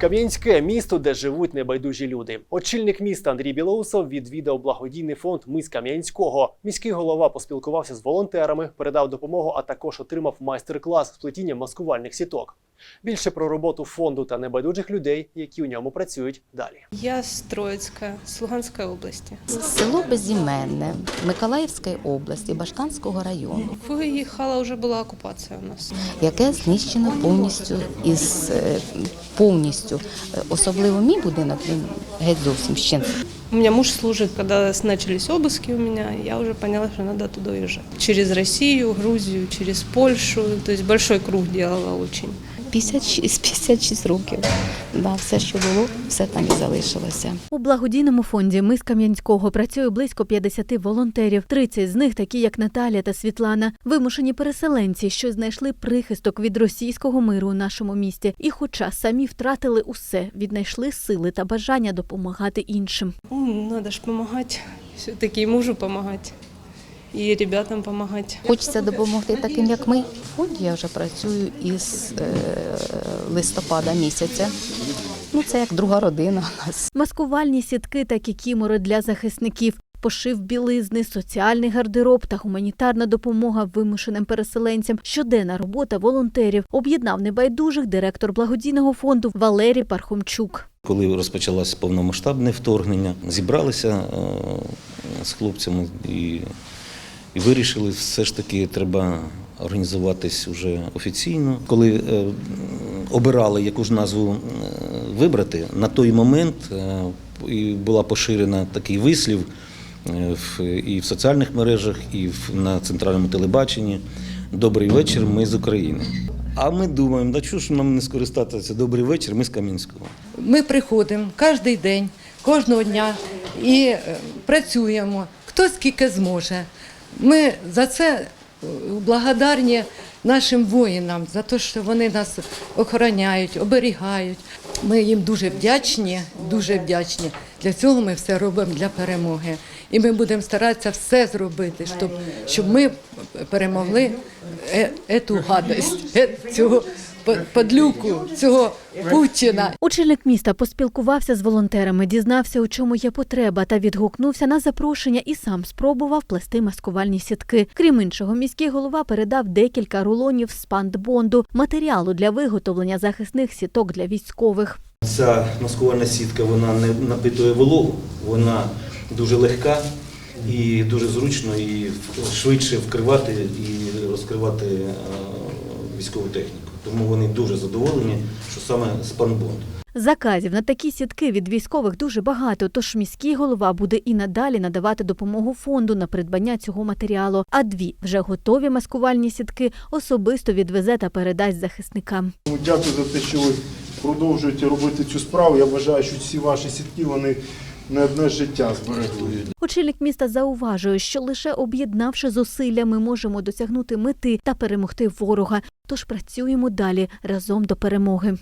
Кам'янське місто, де живуть небайдужі люди. Очільник міста Андрій Білоусов відвідав благодійний фонд Мис Кам'янського. Міський голова поспілкувався з волонтерами, передав допомогу, а також отримав майстер-клас з плетіння маскувальних сіток. Більше про роботу фонду та небайдужих людей, які у ньому працюють далі. Я с Троицка, с Луганской области. Село Безіменне Миколаївської області, Баштанського району, Виїхала, вже була окупація у нас. яке знищено повністю із е, повністю. Е, Особливо мій будинок він геть зовсім ще. У меня муж служит, когда начались обыски у меня, я уже поняла, что надо туда уезжать. Через Россию, Грузию, через Польшу, то есть большой круг делала очень. 56, 56 років. Да, все, що було, все там і залишилося. У благодійному фонді «Ми з Кам'янського» працює близько 50 волонтерів. 30 з них, такі як Наталія та Світлана, вимушені переселенці, що знайшли прихисток від російського миру у нашому місті. І, хоча самі втратили усе, віднайшли сили та бажання допомагати іншим. Надо ж помогать, все-таки и мужу помогать, и ребятам помогать. Хочеться допомогти таким, як ми. В фонді я вже працюю із е, листопада місяця. Ну, це як друга родина у нас. Маскувальні сітки та кікімори для захисників. Пошив білизни, соціальний гардероб та гуманітарна допомога вимушеним переселенцям. Щоденна робота волонтерів об'єднав небайдужих директор благодійного фонду Валерій Пархомчук. Коли розпочалось повномасштабне вторгнення, зібралися е, з хлопцями і, і вирішили, все ж таки треба організуватись уже офіційно. Коли е, обирали, яку ж назву е, вибрати, на той момент е, і була поширена такий вислів в, і в соціальних мережах, і в, на центральному телебаченні. Добрий вечір, ми з України. А ми думаємо, да чого ж нам не скористатися? Добрий вечір, ми з Кам'янського. Ми приходимо кожен день, кожного дня і працюємо, хто скільки зможе. Ми за це е, благодарні нашим воїнам, за те, що вони нас охороняють, оберігають. Ми їм дуже вдячні, дуже вдячні. Для цього ми все робимо для перемоги. І ми будемо старатися все зробити, щоб, щоб ми перемогли е, ету гадость, е, подлюку, цього Путіна. Очільник міста поспілкувався з волонтерами, дізнався, у чому є потреба, та відгукнувся на запрошення і сам спробував плести маскувальні сітки. Крім іншого, міський голова передав декілька рулонів спандбонду, матеріалу для виготовлення захисних сіток для військових. Ця маскувальна сітка вона не напитує вологу, вона дуже легка і дуже зручно і швидше вкривати і розкривати е, військову техніку. Тому вони дуже задоволені, що саме спанбонд. Заказів на такі сітки від військових дуже багато, тож міський голова буде і надалі надавати допомогу фонду на придбання цього матеріалу. А дві вже готові маскувальні сітки особисто відвезе та передасть захисникам. Дякую за те, що ви продовжуєте робити цю справу. Я вважаю, що всі ваші сітки вони не одне життя зберегли. Очільник міста зауважує, що лише об'єднавши зусилля, ми можемо досягнути мети та перемогти ворога. Тож працюємо далі разом до перемоги.